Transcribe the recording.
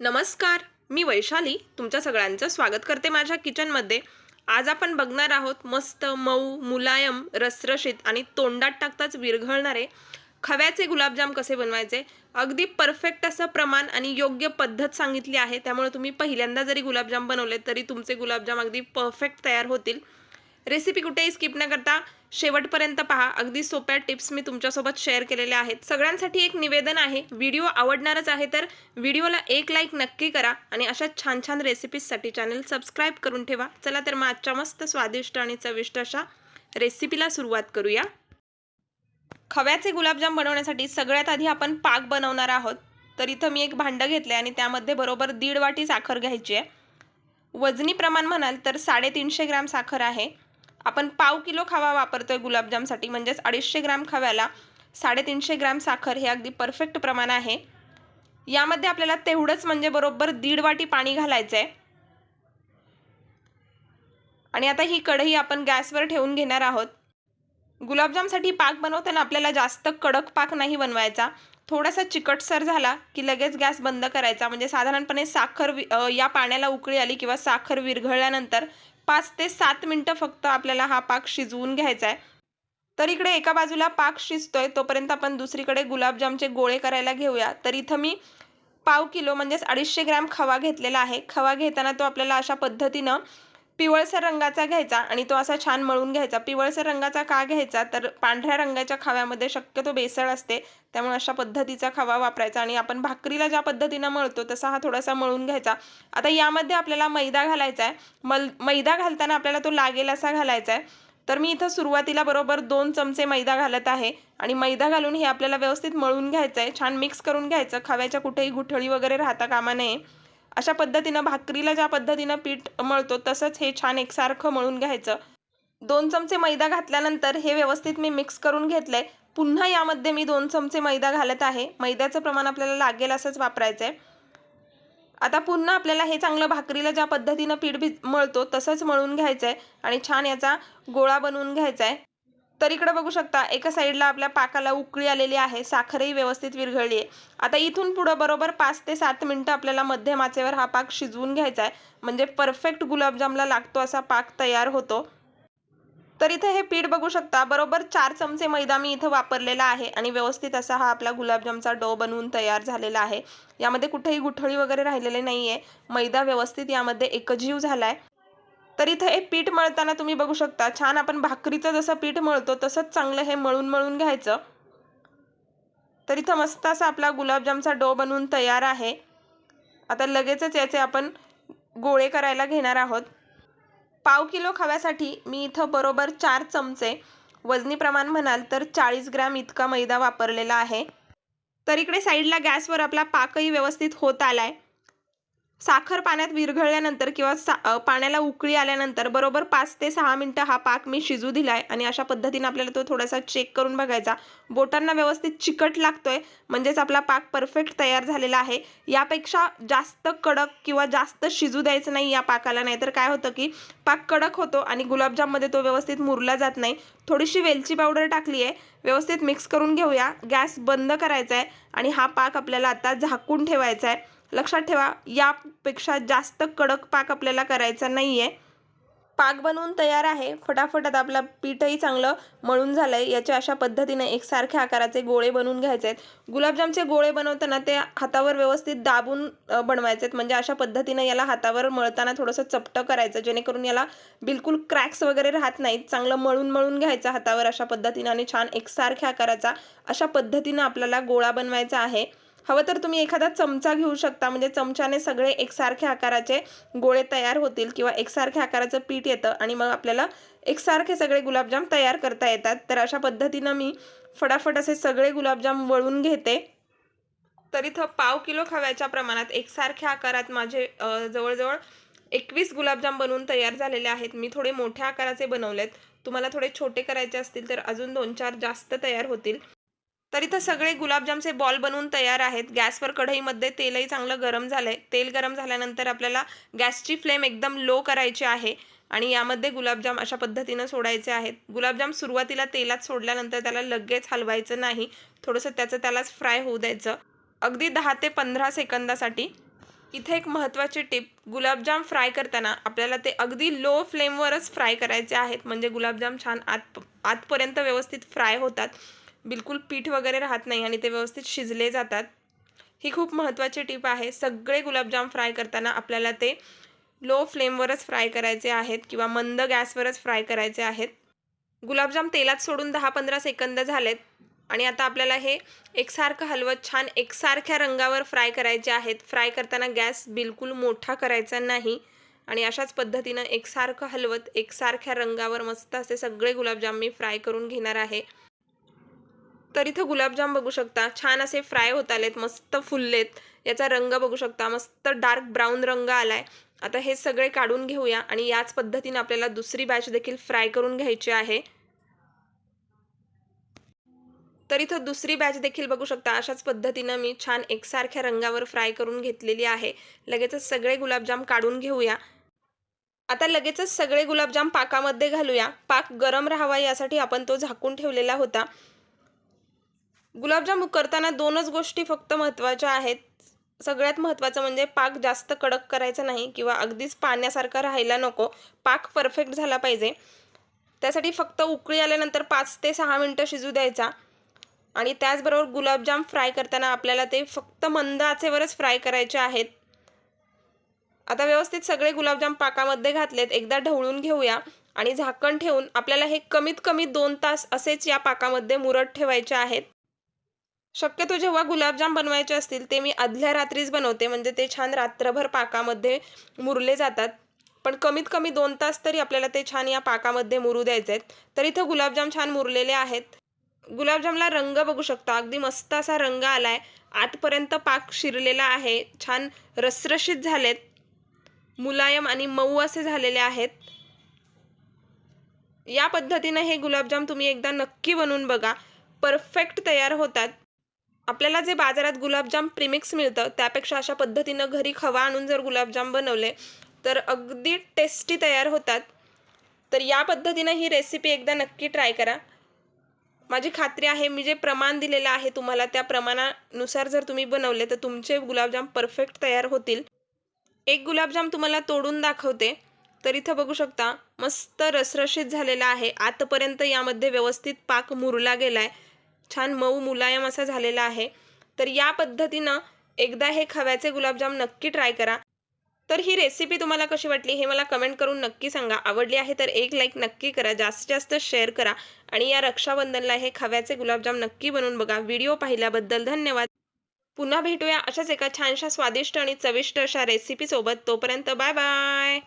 नमस्कार मी वैशाली. तुमच्या सगळ्यांचं स्वागत करते माझ्या किचनमध्ये. आज आपण बघणार आहोत मस्त मऊ मुलायम रसरशीत आणि तोंडात टाकताच विरघळणारे खव्याचे गुलाबजाम कसे बनवायचे? अगदी परफेक्ट असं प्रमाण आणि योग्य पद्धत सांगितली आहे. त्यामुळे तुम्ही पहिल्यांदा जरी गुलाबजाम बनवले तरी तुमचे गुलाबजाम अगदी परफेक्ट तयार होतील. रेसिपी कुठेही स्किप न करता शेवटपर्यंत पहा. अगदी सोप्या टिप्स मी तुमच्यासोबत शेअर केलेल्या आहेत. सगळ्यांसाठी एक निवेदन आहे. व्हिडिओ आवडणारच आहे तर व्हिडिओला एक लाईक नक्की करा आणि अशा छान छान रेसिपीजसाठी चॅनल सबस्क्राईब करून ठेवा. चला तर मग आजच्या मस्त स्वादिष्ट आणि चविष्ट अशा रेसिपीला सुरुवात करूया. खव्याचे गुलाबजाम बनवण्यासाठी सगळ्यात आधी आपण पाक बनवणार आहोत. तर इथं मी एक भांडं घेतलं आहे आणि त्यामध्ये बरोबर दीड वाटी साखर घ्यायची आहे. वजनी प्रमाण म्हणाल तर साडेतीनशे ग्रॅम साखर आहे. आपण पाव किलो खवा वापरतोय गुलाबजामसाठी. म्हणजेच अडीचशे ग्रॅम खव्याला साडेतीनशे ग्रॅम साखर हे अगदी परफेक्ट प्रमाण आहे. यामध्ये आपल्याला तेवढंच म्हणजे बरोबर दीड वाटी पाणी घालायचं आहे आणि आता ही कढई आपण गॅसवर ठेवून घेणार आहोत. गुलाबजामसाठी पाक बनवताना आपल्याला जास्त कडक पाक नाही बनवायचा. थोडासा चिकटसर झाला की लगेच गॅस बंद करायचा. म्हणजे साधारणपणे साखर या पाण्याला उकळी आली किंवा साखर विरघळल्यानंतर पाच ते सात मिनटं फक्त आपल्याला हा पाक शिजवून घ्यायचा आहे. तर इकडे एका बाजूला पाक शिजतोय तोपर्यंत आपण दुसरीकडे गुलाबजामचे गोळे करायला घेऊया. तर इथं मी पाव किलो म्हणजेच अडीचशे ग्रॅम खवा घेतलेला आहे. खवा घेताना तो आपल्याला अशा पद्धतीनं पिवळसर रंगाचा घ्यायचा आणि तो असा छान मळून घ्यायचा. पिवळसर रंगाचा का घ्यायचा? तर पांढऱ्या रंगाच्या खाव्यामध्ये शक्यतो बेसळ असते. त्यामुळे अशा पद्धतीचा खवा वापरायचा आणि आपण भाकरीला ज्या पद्धतीनं मळतो तसा हा थोडासा मळून घ्यायचा. आता यामध्ये आपल्याला मैदा घालायचा आहे. मल मैदा घालताना आपल्याला तो लागेल असा घालायचा आहे. तर मी इथं सुरुवातीला बरोबर दोन चमचे मैदा घालत आहे आणि मैदा घालून हे आपल्याला व्यवस्थित मळून घ्यायचं आहे. छान मिक्स करून घ्यायचं. खव्याच्या कुठेही गुठळी वगैरे राहता कामा नये. अशा पद्धतीनं भाकरीला ज्या पद्धतीनं पीठ मळतो तसंच हे छान एकसारखं मळून घ्यायचं. दोन चमचे मैदा घातल्यानंतर हे व्यवस्थित मी मिक्स करून घेतलंय. पुन्हा यामध्ये मी दोन चमचे मैदा घालत आहे. मैद्याचं प्रमाण आपल्याला लागेल असंच वापरायचं आहे आता पुन्हा आपल्याला हे चांगलं भाकरीला ज्या पद्धतीनं पीठ भिज मळतो तसंच मळून घ्यायचं आहे आणि छान याचा गोळा बनवून घ्यायचा आहे तर इकडं बघू शकता एका साईडला आपल्या पाकाला उकळी आलेली आहे साखरही व्यवस्थित विरघळली आहे. आता इथून पुढं बरोबर पाच ते सात मिनटं आपल्याला मध्यम आचेवर हा पाक शिजवून घ्यायचा आहे. म्हणजे परफेक्ट गुलाबजामला लागतो असा पाक तयार होतो. तर इथे हे पीठ बघू शकता बरोबर चार चमचे मैदा मी इथं वापरलेला आहे आणि व्यवस्थित असा हा आपला गुलाबजामचा डो बनवून तयार झालेला आहे. यामध्ये कुठेही गुठळी वगैरे राहिलेले नाही आहे मैदा व्यवस्थित यामध्ये एकजीव झाला आहे तर इथं हे पीठ मळताना तुम्ही बघू शकता छान आपण भाकरीचं जसं पीठ मळतो तसंच चांगलं हे मळून मळून घ्यायचं. तर इथं मस्त असा आपला गुलाबजामचा डो बनवून तयार आहे. आता लगेचच याचे आपण गोळे करायला घेणार आहोत. पाव किलो खव्यासाठी मी इथं बरोबर चार चमचे वजनी प्रमाण म्हणाल तर चाळीस ग्रॅम इतका मैदा वापरलेला आहे. तर इकडे साईडला गॅसवर आपला पाकही व्यवस्थित होत आला आहे साखर पाण्यात विरघळल्यानंतर किंवा सा पाण्याला उकळी आल्यानंतर बरोबर पाच ते सहा मिनटं हा पाक मी शिजू दिलाय आणि अशा पद्धतीनं आपल्याला तो थोडासा चेक करून बघायचा. बोटांना व्यवस्थित चिकट लागतोय म्हणजेच आपला पाक परफेक्ट तयार झालेला आहे. यापेक्षा जास्त कडक किंवा जास्त शिजू द्यायचं नाही या पाकाला नाही तर काय होतं की पाक कडक होतो आणि गुलाबजाममध्ये तो व्यवस्थित मुरला जात नाही. थोडीशी वेलची पावडर टाकली आहे व्यवस्थित मिक्स करून घेऊया. गॅस बंद करायचा आहे आणि हा पाक आपल्याला आता झाकून ठेवायचा आहे लक्षात ठेवा यापेक्षा जास्त कडक पाक आपल्याला करायचा नाही आहे पाक बनवून तयार आहे. फटाफट आता आपलं पीठही चांगलं मळून झालं आहे याच्या अशा पद्धतीने एकसारख्या आकाराचे गोळे बनवून घ्यायचे आहेत गुलाबजामचे गोळे बनवताना ते हातावर व्यवस्थित दाबून बनवायचे आहेत म्हणजे अशा पद्धतीनं याला हातावर मळताना थोडंसं चपटं करायचं जेणेकरून याला बिलकुल क्रॅक्स वगैरे राहत नाहीत. चांगलं मळून मळून घ्यायचं हातावर अशा पद्धतीनं आणि छान एकसारख्या आकाराचा अशा पद्धतीनं आपल्याला गोळा बनवायचा आहे. हवं तर तुम्ही एखादा चमचा घेऊ शकता. म्हणजे चमच्याने सगळे एकसारख्या आकाराचे गोळे तयार होतील किंवा एकसारख्या आकाराचं पीठ येतं आणि मग आपल्याला एकसारखे सगळे गुलाबजाम तयार करता येतात. तर अशा पद्धतीनं मी फटाफट असे सगळे गुलाबजाम वळून घेते. तर इथं पाव किलो खव्याच्या प्रमाणात एकसारख्या आकारात माझे जवळजवळ एकवीस गुलाबजाम बनवून तयार झालेले आहेत. मी थोडे मोठ्या आकाराचे बनवलेत. तुम्हाला थोडे छोटे करायचे असतील तर अजून दोन चार जास्त तयार होतील. तर इथं सगळे गुलाबजामचे बॉल बनवून तयार आहेत. गॅसवर कढईमध्ये तेलही चांगलं गरम झालं आहे तेल गरम झाल्यानंतर आपल्याला गॅसची फ्लेम एकदम लो करायची आहे आणि यामध्ये गुलाबजाम अशा पद्धतीनं सोडायचे आहेत. गुलाबजाम सुरुवातीला तेलात सोडल्यानंतर त्याला लगेच हलवायचं नाही. थोडंसं त्याचं त्यालाच फ्राय होऊ द्यायचं. अगदी दहा ते पंधरा सेकंदासाठी इथे एक महत्त्वाची टिप गुलाबजाम फ्राय करताना आपल्याला ते अगदी लो फ्लेमवरच फ्राय करायचे आहेत. म्हणजे गुलाबजाम छान आत आतपर्यंत व्यवस्थित फ्राय होतात. बिलकुल पीठ वगैरे राहत नाही आणि ते व्यवस्थित शिजले जातात. ही खूप महत्त्वाची टिप आहे. सगळे गुलाबजाम फ्राय करताना आपल्याला ते लो फ्लेमवरच फ्राय करायचे आहेत किंवा मंद गॅसवरच फ्राय करायचे आहेत. गुलाबजाम तेलात सोडून दहा पंधरा सेकंद झालेत आणि आता आपल्याला हे एकसारखं हलवत छान एकसारख्या रंगावर फ्राय करायचे आहेत. फ्राय करताना गॅस बिलकुल मोठा करायचा नाही आणि अशाच पद्धतीनं एकसारखं हलवत एकसारख्या रंगावर मस्त असे सगळे गुलाबजाम मी फ्राय करून घेणार आहे. तर इथं गुलाबजाम बघू शकता. छान असे फ्राय होत आलेत मस्त फुललेत. याचा रंग बघू शकता मस्त डार्क ब्राऊन रंग आलाय. आता हे सगळे काढून घेऊया आणि याच पद्धतीने आपल्याला दुसरी बॅच देखील फ्राय करून घ्यायची आहे. तर इथं दुसरी बॅच देखील बघू शकता. अशाच पद्धतीनं मी छान एकसारख्या रंगावर फ्राय करून घेतलेली आहे. लगेचच सगळे गुलाबजाम काढून घेऊया. आता लगेचच सगळे गुलाबजाम पाकामध्ये घालूया. पाक गरम राहावा यासाठी आपण तो झाकून ठेवलेला होता. गुलाबजाम करताना दोनच गोष्टी फक्त महत्त्वाच्या आहेत. सगळ्यात महत्त्वाचं म्हणजे पाक जास्त कडक करायचा नाही किंवा अगदीच पाण्यासारखा राहायला नको. पाक परफेक्ट झाला पाहिजे. त्यासाठी फक्त उकळी आल्यानंतर पाच ते सहा मिनटं शिजू द्यायचा. आणि त्याचबरोबर गुलाबजाम फ्राय करताना आपल्याला ते फक्त मंद आचेवरच फ्राय करायचे आहेत. आता व्यवस्थित सगळे गुलाबजाम पाकामध्ये घातलेत. एकदा ढवळून घेऊया. आणि झाकण ठेवून आपल्याला हे कमीत कमी दोन तास असेच या पाकामध्ये मुरत ठेवायचे आहेत. शक्यतो जेव्हा गुलाबजाम बनवायचे असतील ते मी आदल्या रात्रीच बनवते. म्हणजे ते छान रात्रभर पाकामध्ये मुरले जातात. पण कमीत कमी दोन तास तरी आपल्याला ते छान या पाकामध्ये मुरू द्यायचे आहेत तर इथं गुलाबजाम छान मुरलेले आहेत. गुलाबजामला रंग बघू शकता. अगदी मस्त असा रंग आला आहे आतपर्यंत पाक शिरलेला आहे. छान रसरशीत झालेत. मुलायम आणि मऊ असे झालेले आहेत. या पद्धतीनं हे गुलाबजाम तुम्ही एकदा नक्की बनवून बघा. परफेक्ट तयार होतात. आपल्याला जे बाजारात गुलाबजाम प्रीमिक्स मिळतं त्यापेक्षा अशा पद्धतीनं घरी खवा आणून जर गुलाबजाम बनवले तर अगदी टेस्टी तयार होतात. तर या पद्धतीनं ही रेसिपी एकदा नक्की ट्राय करा. माझी खात्री आहे मी जे प्रमाण दिलेलं आहे तुम्हाला त्या प्रमाणानुसार जर तुम्ही बनवले तर तुमचे गुलाबजाम परफेक्ट तयार होतील. एक गुलाबजाम तुम्हाला तोडून दाखवते. तर इथं बघू शकता मस्त रसरशीत झालेला आहे. आतापर्यंत यामध्ये व्यवस्थित पाक मुरला गेला आहे छान मऊ मुलायम असा झालेला आहे. तर या पद्धतीनं एकदा हे खव्याचे गुलाबजाम नक्की ट्राय करा. तर ही रेसिपी तुम्हाला कशी वाटली हे मला कमेंट करून नक्की सांगा. आवडली आहे तर एक लाईक नक्की करा. जास्तीत जास्त शेअर करा. आणि या रक्षाबंधनला हे खव्याचे गुलाबजाम नक्की बनवून बघा. व्हिडिओ पाहिल्याबद्दल धन्यवाद. पुन्हा भेटूया अशाच एका छानशा स्वादिष्ट आणि चविष्ट अशा रेसिपीसोबत तोपर्यंत बाय बाय